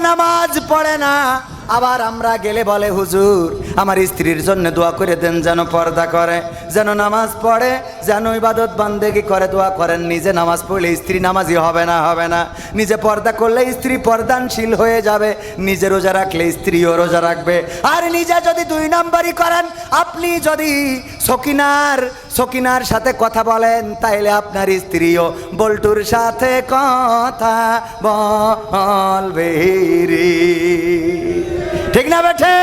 nama নামাজ পড়ে না। আবার আমরা গেলে বলে, হুজুর, আমার স্ত্রীর জন্য দোয়া করে দেন যেন পর্দা করে, যেন নামাজ পড়ে, যেন ইবাদত বান্দেগি করে, দোয়া করেন নিজে নামাজ পড়লে স্ত্রী নামাজি হবে না হবে না। নিজে পর্দা করলে স্ত্রী পর্দানশীল হয়ে যাবে, নিজে রোজা রাখলে স্ত্রীও রোজা রাখবে। আর নিজে যদি দুই নম্বরই করেন, আপনি যদি সকিনার সকিনার সাথে কথা বলেন, তাইলে আপনার স্ত্রীও বল্টুর সাথে কথা বলবে রে। ঠিক না বেঠে?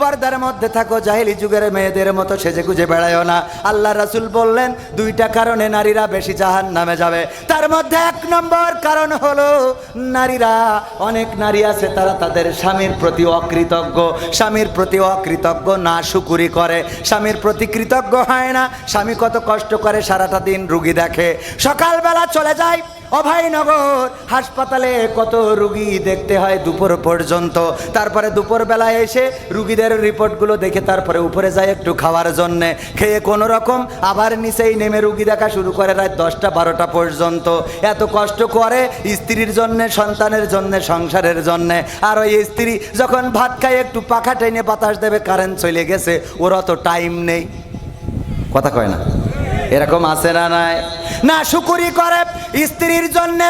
পর্দার মধ্যে থাকো, জাহিলি যুগের মেয়েদের মতো সেজে গুজে বেড়ায় না। আল্লাহ রাসুল বললেন, দুইটা কারণে নারীরা বেশি জাহান নামে যাবে। তার মধ্যে এক নম্বর কারণ হলো, নারীরা, অনেক নারী আছে, তারা তাদের স্বামীর প্রতি অকৃতজ্ঞ। স্বামীর প্রতি অকৃতজ্ঞ না, শুকুরি করে। স্বামীর প্রতি কৃতজ্ঞ হয় না। স্বামী কত কষ্ট করে সারাটা দিন রুগী দেখে। সকালবেলা চলে যায়। অভয়নগর হাসপাতালে কত রুগী দেখতে হয় দুপুর পর্যন্ত। তারপরে দুপুরবেলা এসে রুগীদের রিপোর্টগুলো দেখে তারপরে উপরে যায় একটু খাওয়ার জন্যে। খেয়ে কোনো রকম আবার নিচেই নেমে রুগী দেখা শুরু করে রাত দশটা বারোটা পর্যন্ত। এত কষ্ট করে স্ত্রীর জন্যে, সন্তানের জন্যে, সংসারের জন্যে। আর ওই স্ত্রী যখন ভাত খায়, একটু পাখা টেনে বাতাস দেবে কারেন্ট চলে গেছে। ওর অত টাইম নেই। কথা কয় না। এরকম আছে না নাই? না শুকুরি করে স্ত্রীর জন্য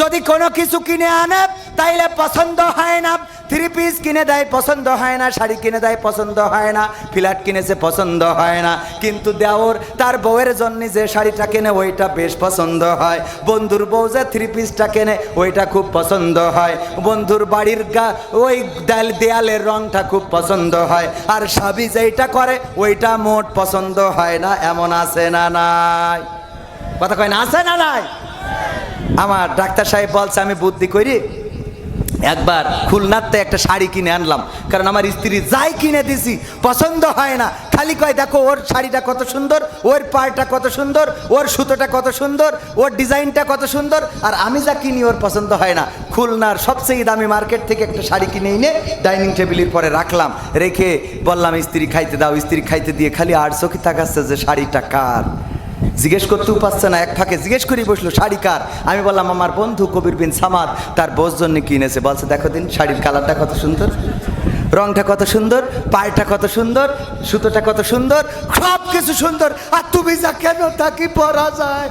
যদি কোনো কিছু কিনে আনে, তাইলে পছন্দ হয় না। থ্রি পিস কিনে দেয়, পছন্দ হয় না। শাড়ি কিনে দেয়, পছন্দ হয় না। ফ্ল্যাট কিনেছে, পছন্দ হয় না। কিন্তু দেওর, তার বউয়ের জন্য যে শাড়িটা কেনে, ওইটা বেশ পছন্দ হয়। বন্ধুর বউ যে থ্রি পিসটা কেনে, ওইটা খুব পছন্দ হয়। বন্ধুর বাড়ির গা, ওই দেয়াল, দেয়ালের রংটা খুব পছন্দ হয়। আর স্বামী যেইটা করে, ওইটা মোট পছন্দ হয় না। এমন আছে না নাই? কথা কয় না, আছে না নাই? আমার ডাক্তার সাহেব বলছে, আমি বুদ্ধি করি, একবার খুলনাতে একটা শাড়ি কিনে আনলাম। কারণ আমার স্ত্রী যাই কিনে দিছি, পছন্দ হয় না। খালি কয়, দেখো, ওর শাড়িটা কত সুন্দর, ওর পাড়টা কত সুন্দর, ওর সুতোটা কত সুন্দর, ওর ডিজাইনটা কত সুন্দর, আর আমি যা কিনি ওর পছন্দ হয় না। খুলনার সবচেয়ে দামি মার্কেট থেকে একটা শাড়ি কিনে এনে ডাইনিং টেবিলের পরে রাখলাম। রেখে বললাম, স্ত্রী, খাইতে দাও। স্ত্রী খাইতে দিয়ে খালি আর চোখে তাকাচ্ছে যে শাড়িটা কার। জিজ্ঞেস করতেও পারছে না, এক ফাঁকে জিজ্ঞেস করেই বসল, শাড়ি কার? আমি বললাম, আমার বন্ধু কবির বিন সামাদ, তার বোস জন্য কিনেছে বলছে, দেখো দিন, শাড়ির কালারটা কত সুন্দর, রংটা কত সুন্দর পায়েটা কত সুন্দর, সুতোটা কত সুন্দর সব কিছু সুন্দর, আর তুমি যা কেন তাকে পরা যায়?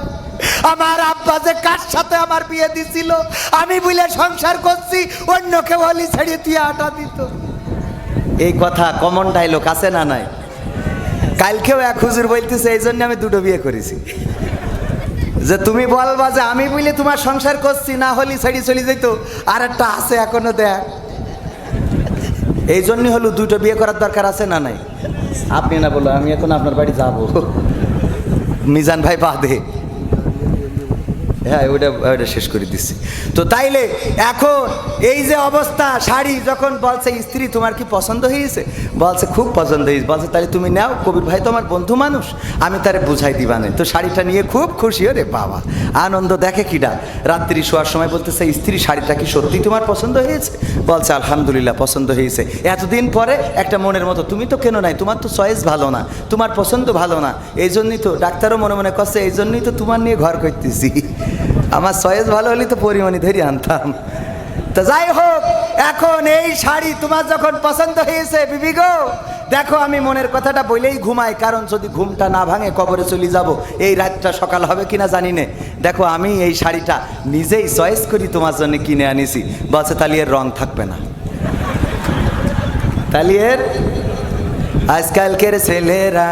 আমার আব্বা যে কার সাথে আমার বিয়ে দিছিল, আমি বলে সংসার করছি, অন্য কেউ ছেড়ে দিয়ে আটা দিত। এই কথা কমন ডায়লগ আছে না নাই? কালকেও এক হুজুর বলতেছে এই জন্য আমি দুটো বিয়ে করেছি। যে তুমি বলবা যে আমি বুঝলে তোমার সংসার করছি না হলি ছেড়ে চলে যেত আর একটা আছে এখনও দেখ। এই জন্য হলো দুটো বিয়ে করার দরকার আছে না নাই? আপনি না বলো আমি এখন আপনার বাড়ি যাব। মিজান ভাই বাদে। হ্যাঁ ওইটা ওইটা শেষ করে দিচ্ছি। তো তাইলে এখন এই যে অবস্থা, শাড়ি যখন বলছে, স্ত্রী, তোমার কি পছন্দ হয়েছে? বলছে, খুব পছন্দ হয়েছে। বলছে তাহলে তুমি নাও, কবির ভাই তো আমার বন্ধু মানুষ, আমি তারে বুঝাই দিবা দিবানে। তো শাড়িটা নিয়ে খুব খুশি, ওরে বাবা। আনন্দ দেখে কিডা রাত্রি শোয়ার সময় বলতেছে, স্ত্রী, শাড়িটা কি সত্যি তোমার পছন্দ হয়েছে? বলছে, আলহামদুলিল্লাহ, পছন্দ হয়েছে। এতদিন পরে একটা মনের মতো, তুমি তো কেন নাই? তোমার তো চয়েস ভালো না, তোমার পছন্দ ভালো না। এই জন্যই তো, ডাক্তারও মনে মনে করছে এই জন্যই তো তোমার নিয়ে ঘর করতেছি। আমার চয়েস ভালো হলে তো পরিমাণে ধরে আনতাম। তা যাই হোক, এখন এই শাড়ি তোমার যখন পছন্দ হয়েছে, বিবি গো, দেখো আমি মনের কথাটা বলেই ঘুমাই, কারণ যদি ঘুমটা না ভাঙে কবরে চলে যাব। এই রাতটা সকাল হবে কিনা জানি না। দেখো আমি এই শাড়িটা নিজেই চয়েস করি, তোমার জন্য কিনে আনিছি। বলছে তাহলে এর রং থাকবে না। তালিয়ের? আজকালকের ছেলেরা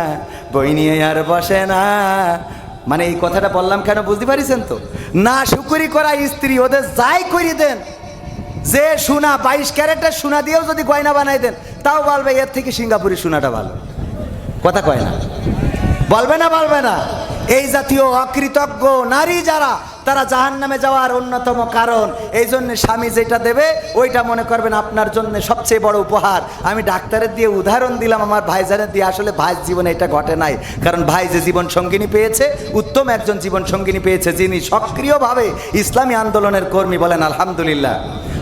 বই নিয়ে আর বসে না। মানে এই কথাটা বললাম কেন বুঝতে পারিছেন তো? না শুকুরি করা স্ত্রী, ওদের যাই করি দেন। যে সোনা, বাইশ ক্যারেটের সোনা দিয়েও যদি গয়না বানাই দেন, তাও বলবে, এর থেকে সিঙ্গাপুরি সোনাটা ভালো। কথা কয় না। বলবে না বলবে না। এই জাতীয় অকৃতজ্ঞ নারী যারা, তারা জাহান নামে যাওয়ার অন্যতম কারণ। এই জন্য স্বামী যেটা দেবে, ওইটা মনে করবেন আপনার জন্য সবচেয়ে বড় উপহার। আমি ডাক্তারের দিয়ে উদাহরণ দিলাম, আমার ভাইজানের দিয়ে। আসলে ভাই জীবনে এটা ঘটে নাই। কারণ ভাই যে জীবন সঙ্গিনী পেয়েছে, উত্তম একজন জীবন সঙ্গিনী পেয়েছে, যিনি সক্রিয়ভাবে ইসলামী আন্দোলনের কর্মী বলেন, আলহামদুলিল্লাহ।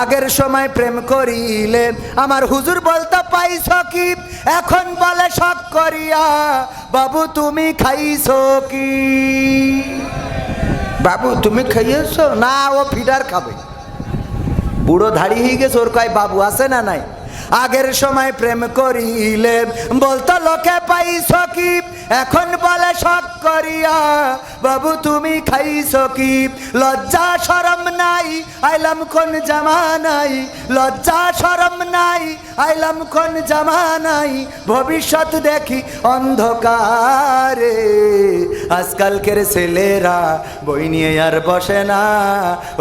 আগের সময় প্রেম করিলে, আমার হুজুর বলতে, পাইছ কি? এখন বলে শখ করিয়া, বাবু তুমি খাইছো কি? বাবু তুমি খাইয়েছো? না, ও ফিডার খাবে। বুড়ো ধাড়ি হয়ে গেছে। ওর কয়, বাবু আছে না নাই? আগের সময় প্রেম করিলে, বলতো, লোকে পাইছ কি এখন বলে শখ করিয়া, বাবু, তুমি খাইছ কি লজ্জা সরম নাই, আইলাম কোন জামানাই লজ্জা সরম নাই, আইলাম কোন জামানাই ভবিষ্যৎ দেখি অন্ধকারে। আজকালকের ছেলেরা বই নিয়ে আর বসে না।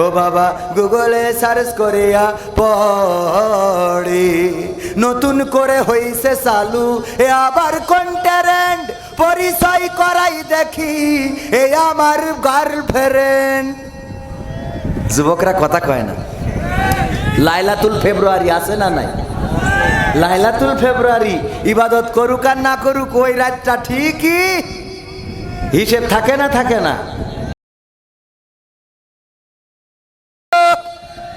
ও বাবা, গুগলে সার্চ করিয়া পড়ে। নতুন করে হইছে চালু, এ আবার কন্টারেন্ট পরিচয় করাই দেখি, এ আমার গার্লফ্রেন্ড যুবকরা কথা কয় না। লাইলাতুল ফেব্রুয়ারি আছে না নাই? লাইলাতুল ফেব্রুয়ারি ইবাদত করুক আর না করুক, ওই রাতটা ঠিকই হিসেব থাকে না থাকে না।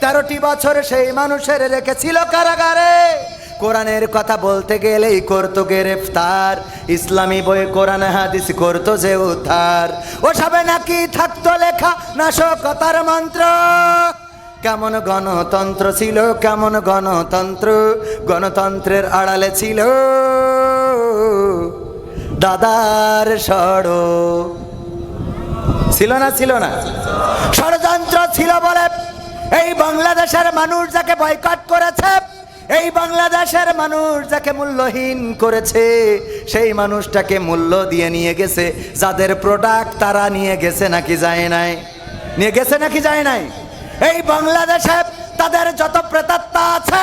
তেরোটি বছর সেই মানুষের রেখেছিল কারাগারে। কোরআনের কথা বলতে গেলেই করতো গ্রেফতার। ইসলামী বই, কোরআন, হাদিস করতো যে উদ্ধার। ওসবে নাকি থাকতো লেখা নাশকতার মন্ত্র। কেমন গণতন্ত্র ছিল, কেমন গণতন্ত্র? গণতন্ত্রের আড়ালে ছিল দাদার সড় ছিল না ছিল না। ষড়যন্ত্র ছিল বলে এই বাংলাদেশের মানুষ যাকে বয়কট করেছে, এই বাংলাদেশের মানুষ যাকে মূল্যহীন করেছে, সেই মানুষটাকে মূল্য দিয়ে নিয়ে গেছে। যাদের প্রোডাক্ট তারা নিয়ে গেছে নাকি যায় নাই? নিয়ে গেছে নাকি যায় নাই? এই বাংলাদেশে তাদের যত প্রেতাত্মা আছে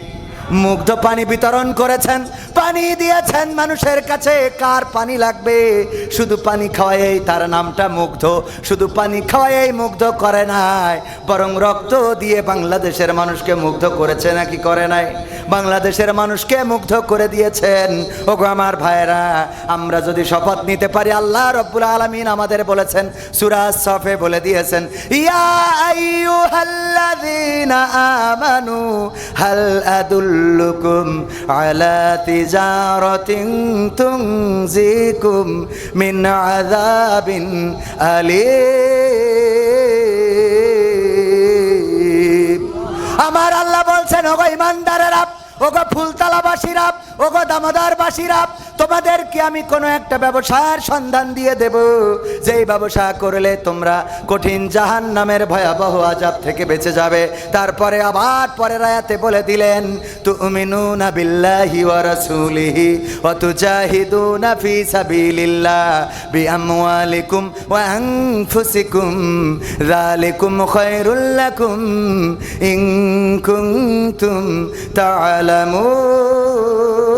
মুগ্ধ পানি বিতরণ করেছেন, পানি দিয়েছেন মানুষের কাছে, কার পানি লাগবে? শুধু পানি খাওয়াই তার নামটা মুগ্ধ, শুধু পানি খাওয়াই মুগ্ধ করে নাই, বরং রক্ত দিয়ে বাংলাদেশের মানুষকে মুগ্ধ করেছে নাকি করে নাই? বাংলাদেশের মানুষকে মুগ্ধ করে দিয়েছেন। ওগো আমার ভাইরা আমরা যদি শপথ নিতে পারি, আল্লাহ রব্বুল আলমিন আমাদের বলেছেন সুরাজ সফে বলে দিয়েছেন, ইয়া আইয়ুহাল্লাযীনা আমানু হাল আদুল্লুকুম আলা তিজারাতিন তুনজিকুম মিন আযাবিন আলীম আমার আল্লাহ বলছেন ওগো ওগো ফুলতলাবাসীরা, ওগো দামোদরবাসীরা, তোমাদেরকে আমি কোনো একটা ব্যবসার সন্ধান দিয়ে দেব। যেই ব্যবসা করলে তোমরা কঠিন জাহান নামের ভয়াবহ আজাব থেকে বেঁচে যাবে। তারপরে আবার পরের আয়াতে বলে দিলেন, তুমিনুনা বিল্লাহি ওয়া রাসূলিহি ফি সাবিলিল্লাহ ওয়া আনফুসিকুম। যালিকুম খায়রুল লাকুম ইন কুনতুম তা'লামুন